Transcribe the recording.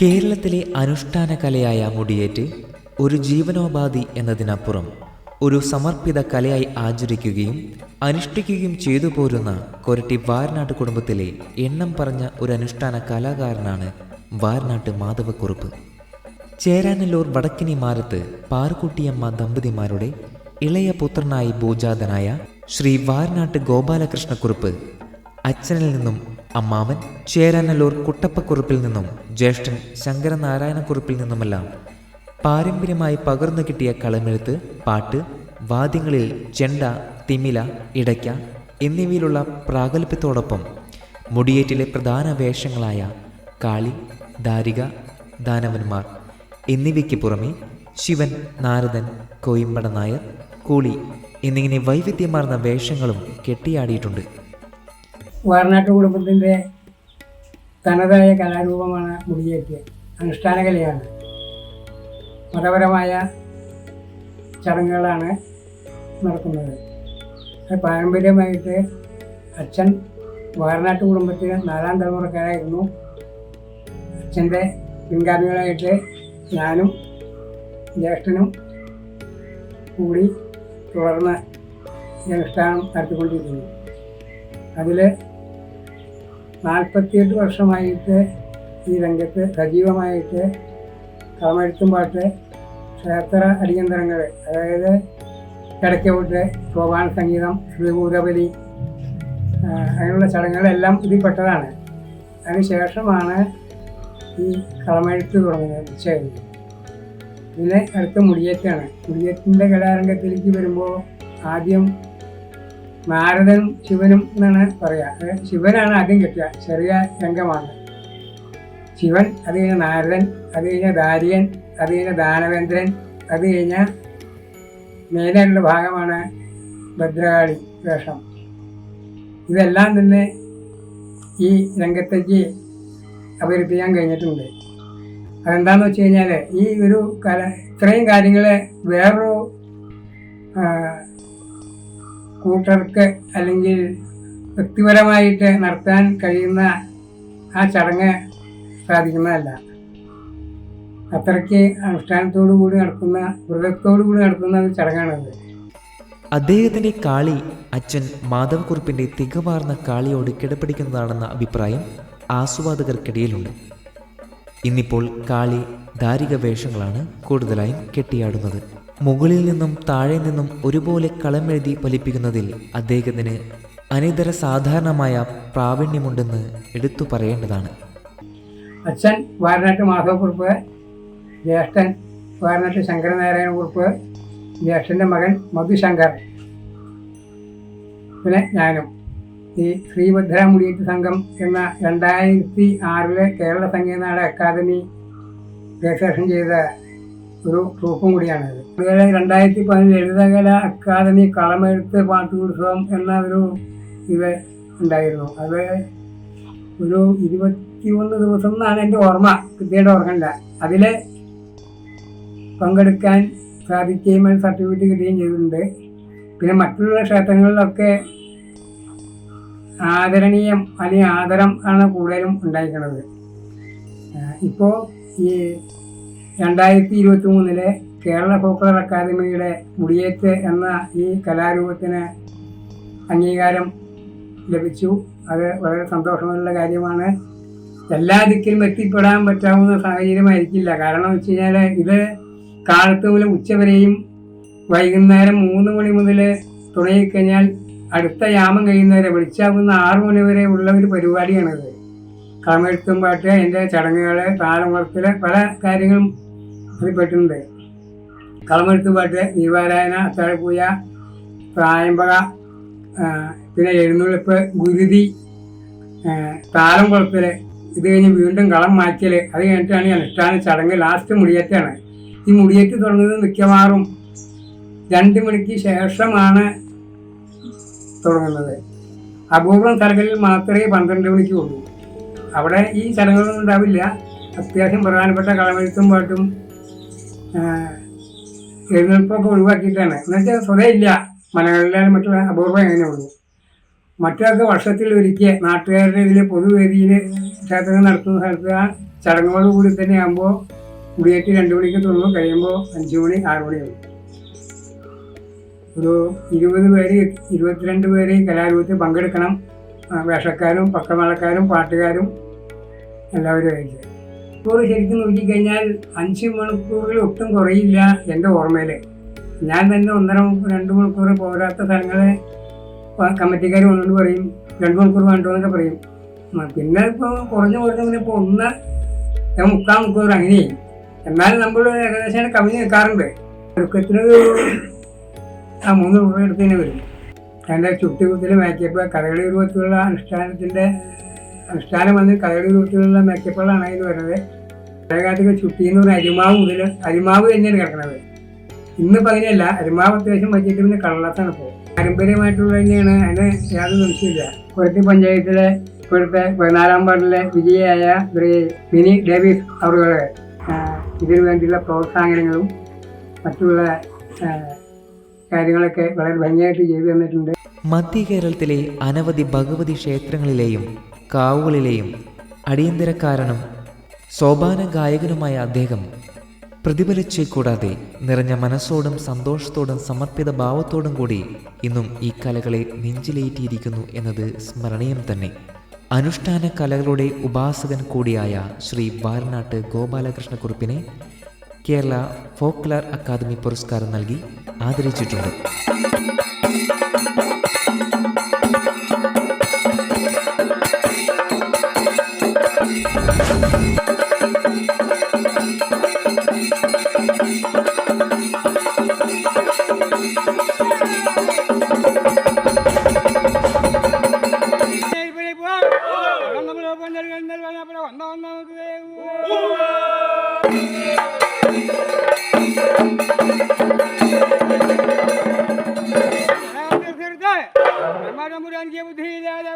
കേരളത്തിലെ അനുഷ്ഠാന കലയായ മുടിയേറ്റ് ഒരു ജീവനോപാധി എന്നതിനപ്പുറം ഒരു സമർപ്പിത കലയായി ആചരിക്കുകയും അനുഷ്ഠിക്കുകയും ചെയ്തു പോരുന്ന കൊരട്ടി വാരനാട്ട് കുടുംബത്തിലെ എണ്ണം പറഞ്ഞ ഒരു അനുഷ്ഠാന കലാകാരനാണ് വാരനാട്ട് മാധവക്കുറുപ്പ്. ചേരാനല്ലൂർ വടക്കിനി മാരത്ത് പാറുക്കുട്ടിയമ്മ ദമ്പതിമാരുടെ ഇളയ പുത്രനായി ഭൂജാതനായ ശ്രീ വാരനാട്ട് ഗോപാലകൃഷ്ണക്കുറുപ്പ് അച്ഛനിൽ നിന്നും അമ്മാമൻ ചേരാനല്ലൂർ കുട്ടപ്പക്കുറിപ്പിൽ നിന്നും ജ്യേഷ്ഠൻ ശങ്കരനാരായണക്കുറിപ്പിൽ നിന്നുമെല്ലാം പാരമ്പര്യമായി പകർന്നു കിട്ടിയ കളമെഴുത്ത് പാട്ട് വാദ്യങ്ങളിൽ ചെണ്ട തിമില ഇടയ്ക്ക എന്നിവയിലുള്ള പ്രാഗൽഭ്യത്തോടൊപ്പം മുടിയേറ്റിലെ പ്രധാന വേഷങ്ങളായ കാളി ദാരിക ദാനവന്മാർ എന്നിവയ്ക്ക് പുറമെ ശിവൻ നാരദൻ കോയിമ്പട നായർ കൂളി എന്നിങ്ങനെ വൈവിധ്യമാർന്ന വേഷങ്ങളും കെട്ടിയാടിയിട്ടുണ്ട്. വാർനാട്ട് കുടുംബത്തിന്റെ തനതായ കലാരൂപമാണ് മുടിയേറ്റ്. അനുഷ്ഠാന കലയാണ്. മതപരമായ ചടങ്ങുകളാണ് നടക്കുന്നത്. പാരമ്പര്യമായിട്ട് അച്ഛൻ വാർനാട്ട് കുടുംബത്തിന് നാലാം തലമുറക്കാരായിരുന്നു. അച്ഛന്റെ പിൻഗാമികളായിട്ട് ഞാനും ജ്യേഷ്ഠനും കൂടി തുടർന്ന് ഈ അനുഷ്ഠാനം നടത്തിക്കൊണ്ടിരിക്കുന്നു. അതിൽ നാൽപ്പത്തിയെട്ട് വർഷമായിട്ട് ഈ രംഗത്ത് സജീവമായിട്ട് കളമെഴുത്തും പാട്ട് ക്ഷേത്ര അടിയന്തരങ്ങൾ അതായത് കിടക്കവിട്ട് സോപാന സംഗീതം ശ്രീഭൂതബലി അങ്ങനെയുള്ള ചടങ്ങുകളെല്ലാം ഇതിൽ പെട്ടതാണ്. അതിനുശേഷമാണ് ഈ കളമെഴുത്ത് തുടങ്ങുന്നത് ഉച്ചകഴിഞ്ഞ് പിന്നെ അടുത്ത മുടിയേറ്റാണ് മുടിയേറ്റിന്റെ കലാരംഗത്തിലേക്ക് വരുമ്പോൾ ആദ്യം നാരദനും ശിവനും എന്നാണ് പറയാ. ശിവനാണ് ആദ്യം കിട്ടുക. ചെറിയ രംഗമാണ്. ശിവൻ അത് കഴിഞ്ഞ നാരദൻ അത് കഴിഞ്ഞ ദാരിയൻ അത് കഴിഞ്ഞ ദാനവേന്ദ്രൻ അത് കഴിഞ്ഞ മേലുള്ള ഭാഗമാണ് ഭദ്രകാളി വേഷം. ഇതെല്ലാം തന്നെ ഈ രംഗത്തേക്ക് അവതരിപ്പിക്കാൻ കഴിഞ്ഞിട്ടുണ്ട്. അതെന്താന്ന് വെച്ച് കഴിഞ്ഞാൽ ഈ ഒരു കല ഇത്രയും കാര്യങ്ങൾ വേറൊരു കൂട്ടർക്ക് അല്ലെങ്കിൽ വ്യക്തിപരമായിട്ട് നടത്താൻ കഴിയുന്ന ആ ചടങ്ങ് സാധിക്കുന്നതല്ല. അത്രയ്ക്ക് അനുഷ്ഠാനത്തോടു കൂടി നടക്കുന്ന വ്രതത്തോടു കൂടി നടക്കുന്ന ഒരു ചടങ്ങാണത്. അദ്ദേഹത്തിന്റെ കാളി അച്ഛൻ മാധവക്കുറിപ്പിന്റെ തികവാർന്ന കാളിയോട് കിടപിടിക്കുന്നതാണെന്ന അഭിപ്രായം ആസ്വാദകർക്കിടയിലുണ്ട്. ഇന്നിപ്പോൾ കാളി ദാരിക വേഷങ്ങളാണ് കൂടുതലായും കെട്ടിയാടുന്നത്. മുകളിൽ നിന്നും താഴെ നിന്നും ഒരുപോലെ കളമെഴുതി ഫലിപ്പിക്കുന്നതിൽ അദ്ദേഹത്തിന് അനിതര സാധാരണമായ പ്രാവീണ്യമുണ്ടെന്ന് എടുത്തു പറയേണ്ടതാണ്. അച്ഛൻ വാരനാട്ട് മാധവക്കുറിപ്പ് ജ്യേഷ്ഠൻ വാരനാട്ട് ശങ്കരനാരായണ കുറിപ്പ് ജ്യേഷ്ഠന്റെ മകൻ മധുശങ്കർ പിന്നെ ഞാനും. ഈ ശ്രീഭദ്ര മുടിയേറ്റ് സംഘം എന്ന രണ്ടായിരത്തി ആറിലെ കേരള സംഗീതനാട അക്കാദമി രജിസ്ട്രേഷൻ ചെയ്ത ഒരു ട്രൂപ്പും കൂടിയാണിത് അതുപോലെ രണ്ടായിരത്തി പതിനഞ്ച് ലളിതകല അക്കാദമി കളമെഴുത്ത് പാട്ടുത്സവം എന്ന ഒരു ഇത് ഉണ്ടായിരുന്നു. അത് ഒരു ഇരുപത്തിയൊന്ന് ദിവസം എന്നാണ് എന്റെ ഓർമ്മ. കൃത്യമായിട്ട് ഓർക്കണ്ട അതിൽ പങ്കെടുക്കാൻ സാധിക്കുകയും അതിന് സർട്ടിഫിക്കറ്റ് കിട്ടുകയും ചെയ്തിട്ടുണ്ട്. പിന്നെ മറ്റുള്ള ക്ഷേത്രങ്ങളിലൊക്കെ ആദരണീയം അല്ലെങ്കിൽ ആദരം ആണ് കൂടുതലും ഉണ്ടായിരിക്കുന്നത്. ഇപ്പോൾ ഈ രണ്ടായിരത്തി ഇരുപത്തി മൂന്നിലെ കേരള ഫോക്കലർ അക്കാദമിയുടെ മുടിയേറ്റ് എന്ന ഈ കലാരൂപത്തിന് അംഗീകാരം ലഭിച്ചു. അത് വളരെ സന്തോഷമുള്ള കാര്യമാണ്. എല്ലാ ദിക്കിലും എത്തിപ്പെടാൻ പറ്റാവുന്ന സാഹചര്യമായിരിക്കില്ല. കാരണം വെച്ച് കഴിഞ്ഞാൽ ഇത് കാലത്ത് ഉച്ചവരെയും വൈകുന്നേരം മൂന്ന് മണി മുതൽ തുടങ്ങിക്കഴിഞ്ഞാൽ അടുത്ത യാമം കഴിയുന്നവരെ വിളിച്ചാകുന്ന ആറു മണി വരെ ഉള്ള ഒരു പരിപാടിയാണിത്. കളമെഴുത്തും പാട്ട് എന്റെ ചടങ്ങുകൾ താളമുളത്തിൽ പല കാര്യങ്ങളും അതിൽ പെട്ടിട്ടുണ്ട്. കളമെടുത്ത് പാട്ട് ദീപാരായന അത്താഴപ്പൂജ പ്രായമ്പക ആ, പിന്നെ എഴുന്നള്ളിപ്പ് ഗുരുതി താരം കുളത്തിൽ ഇത് കഴിഞ്ഞ് വീണ്ടും കളം മാറ്റൽ അത് കഴിഞ്ഞിട്ടാണ് ഈ അനുഷ്ഠാന ചടങ്ങ് ലാസ്റ്റ് മുടിയേറ്റാണ്. ഈ മുടിയേറ്റ് തുടങ്ങുന്നത് മിക്കവാറും രണ്ട് മണിക്ക് ശേഷമാണ് തുടങ്ങുന്നത്. അപൂർവം സ്ഥലങ്ങളിൽ മാത്രമേ പന്ത്രണ്ട് മണിക്ക് ഉള്ളൂ. അവിടെ ഈ ചടങ്ങുകളൊന്നും ഉണ്ടാവില്ല. അത്യാവശ്യം പ്രധാനപ്പെട്ട കളമെഴുത്തും പാട്ടും എഴുന്നേൽപ്പൊക്കെ ഒഴിവാക്കിയിട്ടാണ്. എന്നുവെച്ചാൽ സ്വതേ ഇല്ല മലകളിലും മറ്റുള്ള അപൂർവം എങ്ങനെ ഉള്ളൂ. മറ്റൊക്കെ വർഷത്തിൽ ഒരിക്കൽ നാട്ടുകാരുടെ ഇതിൽ പൊതുവേദിയിൽ ക്ഷേത്രങ്ങൾ നടത്തുന്ന സ്ഥലത്ത് ആ ചടങ്ങോട് കൂടി തന്നെ ആകുമ്പോൾ കുടിയേറ്റ് രണ്ട് മണിക്ക് തുറന്നു കഴിയുമ്പോൾ അഞ്ച് മണി ആറ് മണിയാവും ഒരു ഇരുപത് പേര് ഇരുപത്തിരണ്ട് പേര് കലാരൂപത്തിൽ പങ്കെടുക്കണം. വേഷക്കാരും പക്കമേളക്കാരും പാട്ടുകാരും എല്ലാവരും ആയിട്ട് മണിക്കൂർ ശരിക്കും നോക്കിക്കഴിഞ്ഞാൽ അഞ്ച് മണിക്കൂറിൽ ഒട്ടും കുറയില്ല എന്റെ ഓർമ്മയിൽ. ഞാൻ തന്നെ ഒന്നര മണിക്കൂർ രണ്ട് മണിക്കൂർ പോരാത്ത സ്ഥലങ്ങളെ കമ്മിറ്റിക്കാർ വന്നുകൊണ്ട് പറയും രണ്ട് മണിക്കൂർ വേണ്ടോ എന്നൊക്കെ പറയും പിന്നെ ഇപ്പോൾ കുറഞ്ഞു കുറഞ്ഞു ഇപ്പോൾ ഒന്ന് മുക്കാൽ മണിക്കൂർ അങ്ങനെ എന്നാലും നമ്മൾ ഏകദേശം കവിഞ്ഞ് നിൽക്കാറുണ്ട്. ഒരുക്കത്തിന് ആ മൂന്ന് രൂപ എടുത്ത് തന്നെ വരും. അതിന്റെ ചുട്ടുകുത്തിൽ മേക്കപ്പ് കഥകളി രൂപത്തിലുള്ള അനുഷ്ഠാനത്തിന്റെ അനുഷ്ഠാനം വന്ന് കഥകളി രൂപത്തിലുള്ള മേക്കപ്പുകളാണ് അതിന് വരുന്നത്. പഴയകാലത്തൊക്കെ ചുട്ടിന്ന് എന്ന് പറഞ്ഞാൽ അരിമാവ് മുതൽ അരിമാവ് തന്നെയാണ് കിടക്കുന്നത്. ഇന്നിപ്പോൾ അങ്ങനെയല്ല. അരിമാവ് അത്യാവശ്യം വച്ചിട്ട് പിന്നെ കള്ളത്താണ് ഇപ്പോൾ പാരമ്പര്യമായിട്ടുള്ള തന്നെയാണ്. അതിന് യാതൊരു സംശയമില്ല കൊരട്ടി പഞ്ചായത്തിലെ ഇപ്പോഴത്തെ പതിനാലാം വാർഡിലെ വിജയിയായ മിനി ഡേവിസ് അവരുടെ ഇതിനു വേണ്ടിയുള്ള പ്രോത്സാഹനങ്ങളും മറ്റുള്ള കാര്യങ്ങളൊക്കെ വളരെ ഭംഗിയായിട്ട് ചെയ്തു തന്നിട്ടുണ്ട്. മധ്യ കേരളത്തിലെ അനവധി ഭഗവതി ക്ഷേത്രങ്ങളിലെയും കാവുകളിലെയും അടിയന്തരക്കാരനും സോപാന ഗായകനുമായ അദ്ദേഹം പ്രതിഫലിച്ചേ കൂടാതെ നിറഞ്ഞ മനസ്സോടും സന്തോഷത്തോടും സമർപ്പിത ഭാവത്തോടും കൂടി ഇന്നും ഈ കലകളെ നെഞ്ചിലേറ്റിയിരിക്കുന്നു എന്നത് സ്മരണീയം തന്നെ. അനുഷ്ഠാന കലകളുടെ ഉപാസകൻ കൂടിയായ ശ്രീ വാരനാട്ട് ഗോപാലകൃഷ്ണക്കുറുപ്പിനെ കേരള ഫോക്ലാർ അക്കാദമി പുരസ്കാരം നൽകി ആദരിച്ചിട്ടുണ്ട്. ബുദ്ധിയില്ലാതെ